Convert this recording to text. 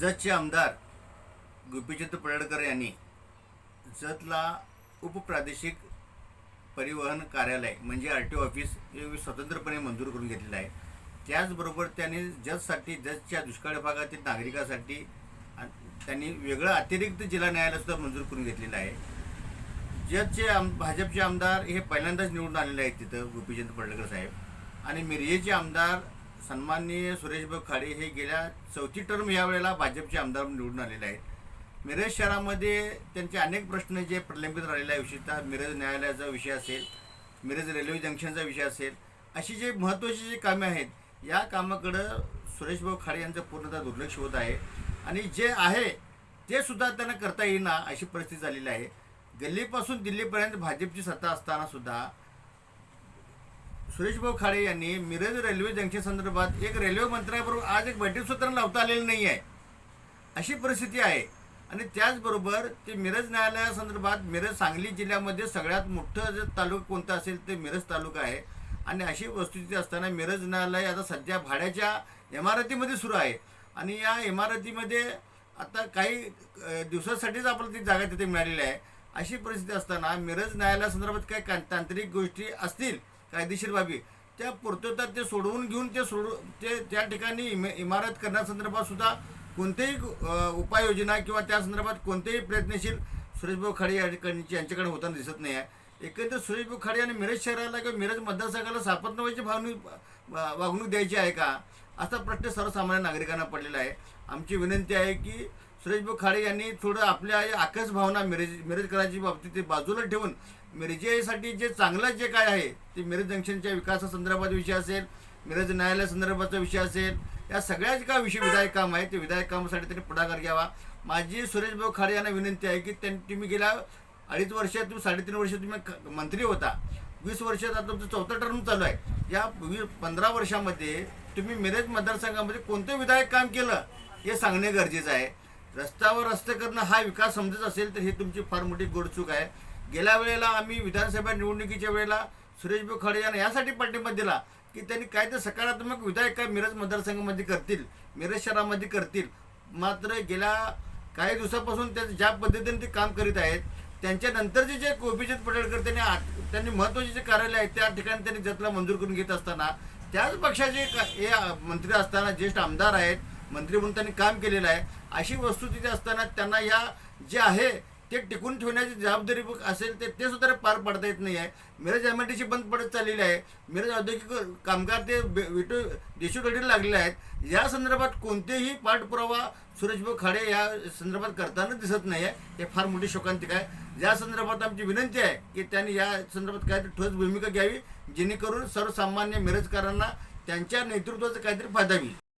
जतचे आमदार गोपीचंद पडळकर यांनी जतला उपप्रादेशिक परिवहन कार्यालय म्हणजे आर टी ओ ऑफिस हे स्वतंत्रपणे मंजूर करून घेतलेलं आहे. त्याचबरोबर त्यांनी जतसाठी जतच्या दुष्काळ भागातील नागरिकासाठी त्यांनी वेगळं अतिरिक्त जिल्हा न्यायालयसुद्धा मंजूर करून घेतलेलं आहे. जतचे आम भाजपचे आमदार हे पहिल्यांदाच निवडून आलेले आहेत तिथं गोपीचंद पडळकर साहेब. आणि मिरजेचे आमदार सन्माननीय सुरेशभाऊ खाडे हे गेल्या चौथी टर्म यावेळेला भाजपचे आमदार म्हणून निवडून आलेले आहेत. मिरज शहरामध्ये त्यांचे अनेक प्रश्न जे प्रलंबित राहिलेले आहे विशेषतः मिरज न्यायालयाचा विषय असेल मिरज रेल्वे जंक्शनचा विषय असेल अशी जे महत्त्वाची जी कामे आहेत या कामाकडं सुरेशभाऊ खाडे यांचं पूर्णतः दुर्लक्ष होत आहे. आणि जे आहे ते सुद्धा त्यांना करता येईना अशी परिस्थिती झालेली आहे. गल्लीपासून दिल्लीपर्यंत भाजपची सत्ता असताना सुद्धा सुरेशभाऊ खाडे यांनी मिरज रेल्वे जंक्शन संदर्भात एक रेल्वे मंत्र्याबरोबर आज एक बैठक सुद्धा लावता आलेली नाही आहे अशी परिस्थिती आहे. आणि त्याचबरोबर ते मिरज न्यायालयासंदर्भात मिरज सांगली जिल्ह्यामध्ये सगळ्यात मोठं जे तालुका कोणता असेल ते मिरज तालुका आहे. आणि अशी वस्तुस्थिती असताना मिरज न्यायालय आता सध्या भाड्याच्या इमारतीमध्ये सुरू आहे. आणि या इमारतीमध्ये आता काही दिवसासाठीच आपल्याला ती जागा तिथे मिळालेली आहे. अशी परिस्थिती असताना मिरज न्यायालयासंदर्भात काही का तांत्रिक गोष्टी असतील कायदेशीर बाबी. त्या पूर्तता ते सोडवून घेऊन ते सोडू ते त्या ठिकाणी इम इमारत करण्यासंदर्भात सुद्धा कोणतेही उपाययोजना किंवा त्या संदर्भात कोणतेही प्रयत्नशील सुरेशभाऊ खाडे या ठिकाणी यांच्याकडे होताना दिसत नाही आहे. एकंदर सुरेशभाऊ खाडे आणि मिरज शहराला किंवा मिरज मतदारसंघाला सापत्नवाची भावनिक वा- वागणूक द्यायची आहे का? असा प्रश्न सर्वसामान्य नागरिकांना पडलेला आहे. आमची विनंती आहे की सुरेशभाऊ खाडे यांनी थोडं आपल्या या आकस भावना मिरज मिरजकरांची बाबतीत ते बाजूला ठेवून मिरजेसाठी जे चांगलं जे काय आहे ते मिरज जंक्शनच्या विकासासंदर्भात विषय असेल मिरज न्यायालया संदर्भाचा विषय असेल या सगळ्याच काय विषय विधायक काम आहे ते विधायक कामासाठी त्यांनी पुढाकार घ्यावा. माझी सुरेशभाऊ खाडे यांना विनंती आहे की त्यांनी तुम्ही गेल्या अडीच वर्षात तुम्ही साडेतीन वर्ष तुम्ही क- मंत्री होता. वीस वर्षात आता तुमचं चौथा टर्म चालू आहे. या वी पंधरा वर्षामध्ये तुम्ही मिरज मतदारसंघामध्ये कोणतं विधायक काम केलं हे सांगणे गरजेचं आहे. रस्त्यावर रस्ते करणं हा विकास समजत असेल तर ही तुमची फार मोठी गोडचूक आहे. गेल्या वेळेला आम्ही विधानसभा निवडणुकीच्या वेळेला सुरेशभाऊ खडे यांना यासाठी पाठिंबा दिला की त्यांनी काय तर सकारात्मक विधायक काय मिरज मतदारसंघामध्ये करतील मिरज शहरामध्ये करतील. मात्र गेल्या काही दिवसापासून त्या ज्या पद्धतीने ते काम करीत आहेत त्यांच्यानंतरचे जे गोपीचंद पडळकर त्यांनी आत- त्यांनी महत्त्वाचे जे कार्यालय आहेत त्या ठिकाणी त्यांनी जतला मंजूर करून घेत असताना त्याच पक्षाचे हे मंत्री असताना ज्येष्ठ आमदार आहेत मंत्री म्हणून त्यांनी काम केलेलं आहे. अशी वस्तुस्थिती असताना त्यांना या जे आहे ते टिकून ठेवण्याची जबाबदारी असेल ते ते सुद्धा पार पाडता येत नाही आहे मिरज एम टी सी बंद पडत चाललेली आहे. मिरज औद्योगिक कामगार ते बे- विटू देशोकडे लागलेले आहेत. या संदर्भात कोणतेही पाठपुरावा सुरेशभाऊ खाडे या संदर्भात करताना दिसत नाही आहे हे फार मोठी शोकांतिक आहे. या संदर्भात आमची विनंती आहे की त्यांनी या संदर्भात काहीतरी ठोस भूमिका घ्यावी जेणेकरून सर्वसामान्य मिरजकरांना त्यांच्या नेतृत्वाचा काहीतरी फायदा होईल.